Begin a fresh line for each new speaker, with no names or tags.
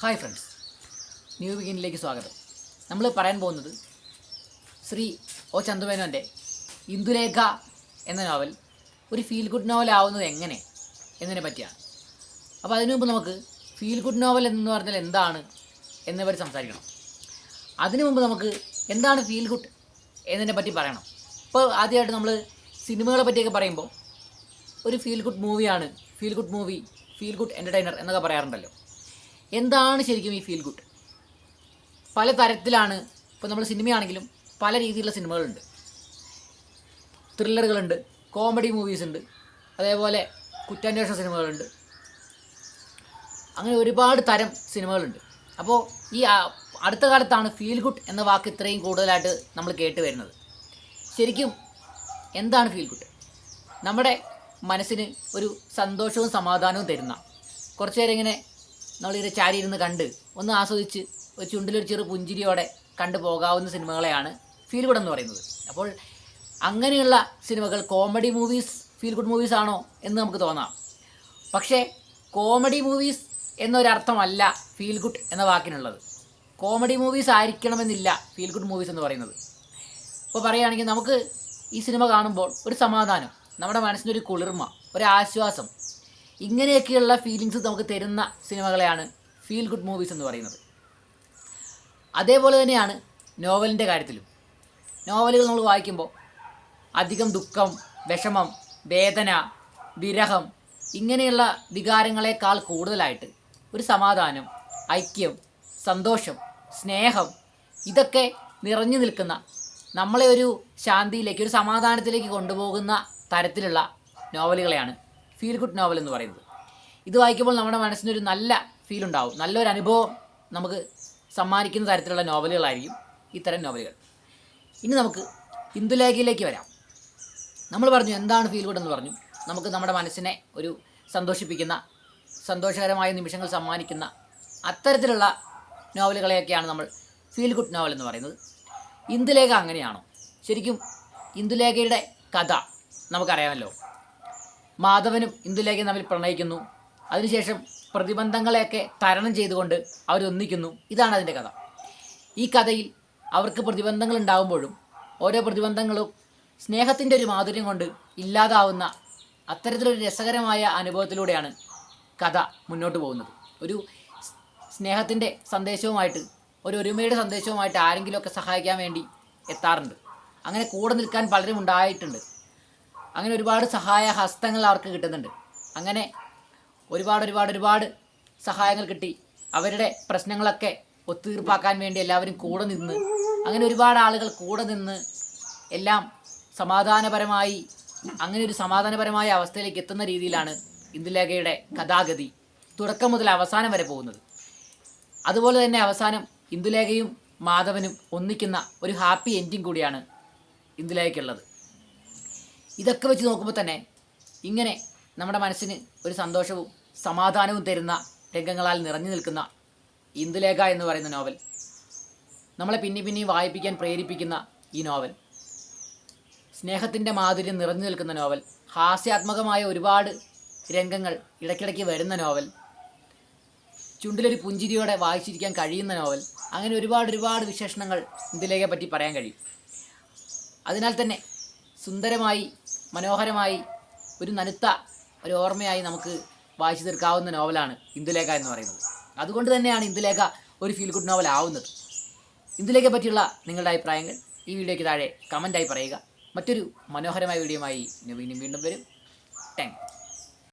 Hi friends new ബിഗിനിലേക്ക് സ്വാഗതം. നമ്മൾ പറയാൻ പോകുന്നത് ശ്രീ ഒ ചന്ദുമേനോന്റെ ഇന്ദുലേഖ എന്ന നോവൽ ഒരു ഫീൽ ഗുഡ് നോവൽ ആവുന്നത് എങ്ങനെ എന്നതിനെ പറ്റിയാണ്. അപ്പോൾ അതിനു മുമ്പ് നമുക്ക് ഫീൽ ഗുഡ് നോവൽ എന്ന് പറഞ്ഞാൽ എന്താണ് പറ്റി സംസാരിക്കണം. അതിനു മുമ്പ് നമുക്ക് എന്താണ് ഫീൽ ഗുഡ് എന്നതിനെ പറ്റി പറയണം. ഇപ്പോൾ ആദ്യമായിട്ട് നമ്മൾ സിനിമകളെ പറ്റിയൊക്കെ പറയുമ്പോൾ ഒരു ഫീൽ ഗുഡ് മൂവിയാണ് feel good movie feel good entertainer എന്നൊക്കെ പറയാറുണ്ടല്ലോ. എന്താണ് ശരിക്കും ഈ ഫീൽ ഗുഡ് പല തരത്തിലാണ് ഇപ്പോൾ നമ്മൾ സിനിമയാണെങ്കിലും പല രീതിയിലുള്ള സിനിമകളുണ്ട്. ത്രില്ലറുകളുണ്ട് കോമഡി മൂവീസ് ഉണ്ട് അതേപോലെ കുറ്റാന്വേഷണ സിനിമകളുണ്ട്. അങ്ങനെ ഒരുപാട് തരം സിനിമകളുണ്ട്. അപ്പോൾ ഈ അടുത്ത കാലത്താണ് ഫീൽ ഗുഡ് എന്ന വാക്ക് ഇത്രയും കൂടുതലായിട്ട് നമ്മൾ കേട്ട് വരുന്നത്. ശരിക്കും എന്താണ് ഫീൽ ഗുഡ് നമ്മുടെ മനസ്സിന് ഒരു സന്തോഷവും സമാധാനവും തരുന്ന കുറച്ചു നേരം ഇങ്ങനെ നമ്മളിങ്ങനെ ചാരി ഇരുന്ന് കണ്ട് ഒന്ന് ആസ്വദിച്ച് ഒരു ചുണ്ടിലൊരു ചെറു പുഞ്ചിരിയോടെ കണ്ടു പോകാവുന്ന സിനിമകളെയാണ് ഫീൽ ഗുഡ് എന്ന് പറയുന്നത്. അപ്പോൾ അങ്ങനെയുള്ള സിനിമകൾ comedy movies feel good movies ആണോ എന്ന് നമുക്ക് തോന്നാം. പക്ഷേ കോമഡി മൂവീസ് എന്നൊരർത്ഥമല്ല ഫീൽ ഗുഡ് എന്ന വാക്കിനുള്ളത്. കോമഡി മൂവീസ് ആയിരിക്കണമെന്നില്ല ഫീൽ ഗുഡ് മൂവീസ് എന്ന് പറയുന്നത്. ഇപ്പോൾ പറയുകയാണെങ്കിൽ നമുക്ക് ഈ സിനിമ കാണുമ്പോൾ ഒരു സമാധാനം നമ്മുടെ മനസ്സിനൊരു കുളിർമ ഒരു ആശ്വാസം ഇങ്ങനെയൊക്കെയുള്ള ഫീലിങ്സ് നമുക്ക് തരുന്ന സിനിമകളെയാണ് ഫീൽ ഗുഡ് മൂവീസ് എന്ന് പറയുന്നത്. അതേപോലെ തന്നെയാണ് നോവലിന്റെ കാര്യത്തിലും. നോവലുകൾ നമ്മൾ വായിക്കുമ്പോൾ അധികം ദുഃഖം വിഷമം വേദന വിരഹം ഇങ്ങനെയുള്ള വികാരങ്ങളെക്കാൾ കൂടുതലായിട്ട് ഒരു സമാധാനം ഐക്യം സന്തോഷം സ്നേഹം ഇതൊക്കെ നിറഞ്ഞു നിൽക്കുന്ന നമ്മളെ ഒരു ശാന്തിയിലേക്ക് ഒരു സമാധാനത്തിലേക്ക് കൊണ്ടുപോകുന്ന തരത്തിലുള്ള നോവലുകളെയാണ് ഫീൽ ഗുഡ് നോവൽ എന്ന് പറയുന്നത്. ഇത് വായിക്കുമ്പോൾ നമ്മുടെ മനസ്സിനൊരു നല്ല ഫീൽ ഉണ്ടാവും. നല്ലൊരു അനുഭവം നമുക്ക് സമ്മാനിക്കുന്ന തരത്തിലുള്ള നോവലുകളായിരിക്കും ഇത്തരം നോവലുകൾ. ഇനി നമുക്ക് ഇന്ദുലേഖയിലേക്ക് വരാം. നമ്മൾ പറഞ്ഞു എന്താണ് ഫീൽ ഗുഡ് എന്ന് പറഞ്ഞു. നമുക്ക് നമ്മുടെ മനസ്സിനെ ഒരു സന്തോഷിപ്പിക്കുന്ന സന്തോഷകരമായ നിമിഷങ്ങൾ സമ്മാനിക്കുന്ന അത്തരത്തിലുള്ള നോവലുകളെയൊക്കെയാണ് നമ്മൾ ഫീൽ ഗുഡ് നോവൽ എന്ന് പറയുന്നത്. ഇന്ദുലേഖ അങ്ങനെയാണോ? ശരിക്കും ഇന്ദുലേഖയുടെ കഥ നമുക്കറിയാമല്ലോ. മാധവനും ഇന്ദുലേഖയും തമ്മിൽ പ്രണയിക്കുന്നു. അതിനുശേഷം പ്രതിബന്ധങ്ങളെയൊക്കെ തരണം ചെയ്തുകൊണ്ട് അവരൊന്നിക്കുന്നു. ഇതാണ് അതിന്റെ കഥ. ഈ കഥയിൽ അവർക്ക് പ്രതിബന്ധങ്ങൾ ഉണ്ടാകുമ്പോഴും ഓരോ പ്രതിബന്ധങ്ങളും സ്നേഹത്തിന്റെ ഒരു മാധുര്യം കൊണ്ട് ഇല്ലാതാവുന്ന അത്തരത്തിലൊരു രസകരമായ അനുഭവത്തിലൂടെയാണ് കഥ മുന്നോട്ട് പോകുന്നത്. ഒരു സ്നേഹത്തിന്റെ സന്ദേശവുമായിട്ട് ഒരു ഒരുമയുടെ സന്ദേശവുമായിട്ട് ആരെങ്കിലുമൊക്കെ സഹായിക്കാൻ വേണ്ടി എത്താറുണ്ട്. അങ്ങനെ കൂടെ നിൽക്കാൻ പലരും ഉണ്ടായിട്ടുണ്ട്. അങ്ങനെ ഒരുപാട് സഹായ ഹസ്തങ്ങൾ അവർക്ക് കിട്ടുന്നുണ്ട്. അങ്ങനെ ഒരുപാട് ഒരുപാട് ഒരുപാട് സഹായങ്ങൾ കിട്ടി. അവരുടെ പ്രശ്നങ്ങളൊക്കെ ഒത്തുതീർപ്പാക്കാൻ വേണ്ടി എല്ലാവരും കൂടെ നിന്ന് അങ്ങനെ ഒരുപാട് ആളുകൾ കൂടെ നിന്ന് എല്ലാം സമാധാനപരമായി അങ്ങനെ ഒരു സമാധാനപരമായ അവസ്ഥയിലേക്ക് എത്തുന്ന രീതിയിലാണ് ഇന്ദുലേഖയുടെ കഥാഗതി തുടക്കം മുതൽ അവസാനം വരെ പോകുന്നത്. അതുപോലെ തന്നെ അവസാനം ഇന്ദുലേഖയും മാധവനും ഒന്നിക്കുന്ന ഒരു ഹാപ്പി എൻഡിങ് കൂടിയാണ് ഇന്ദുലേഖയ്ക്കുള്ളത്. ഇതൊക്കെ വെച്ച് നോക്കുമ്പോൾ തന്നെ ഇങ്ങനെ നമ്മുടെ മനസ്സിന് ഒരു സന്തോഷവും സമാധാനവും തരുന്ന രംഗങ്ങളാൽ നിറഞ്ഞു നിൽക്കുന്ന ഇന്ദുലേഖ എന്ന് പറയുന്ന നോവൽ. നമ്മളെ പിന്നെ പിന്നെയും വായിപ്പിക്കാൻ പ്രേരിപ്പിക്കുന്ന ഈ നോവൽ. സ്നേഹത്തിന്റെ മാധുര്യം നിറഞ്ഞു നിൽക്കുന്ന നോവൽ. ഹാസ്യാത്മകമായ ഒരുപാട് രംഗങ്ങൾ ഇടയ്ക്കിടയ്ക്ക് വരുന്ന നോവൽ. ചുണ്ടിലൊരു പുഞ്ചിരിയോടെ വായിച്ചിരിക്കാൻ കഴിയുന്ന നോവൽ. അങ്ങനെ ഒരുപാട് ഒരുപാട് വിശേഷണങ്ങൾ ഇന്ദുലേഖയെ പറ്റി പറയാൻ കഴിയും. അതിനാൽ തന്നെ സുന്ദരമായി മനോഹരമായി ഒരു നനുത്ത ഒരു ഓർമ്മയായി നമുക്ക് വായിച്ചു തീർക്കാവുന്ന നോവലാണ് ഇന്ദുലേഖ എന്ന് പറയുന്നത്. അതുകൊണ്ട് തന്നെയാണ് ഇന്ദുലേഖ ഒരു ഫീൽ ഗുഡ് നോവൽ ആവുന്നത്. ഇന്ദുലേഖയെ പറ്റിയുള്ള നിങ്ങളുടെ അഭിപ്രായങ്ങൾ ഈ വീഡിയോയ്ക്ക് താഴെ കമന്റായി പറയുക. മറ്റൊരു മനോഹരമായ വീഡിയോയുമായി വീണ്ടും വീണ്ടും വരും. താങ്ക്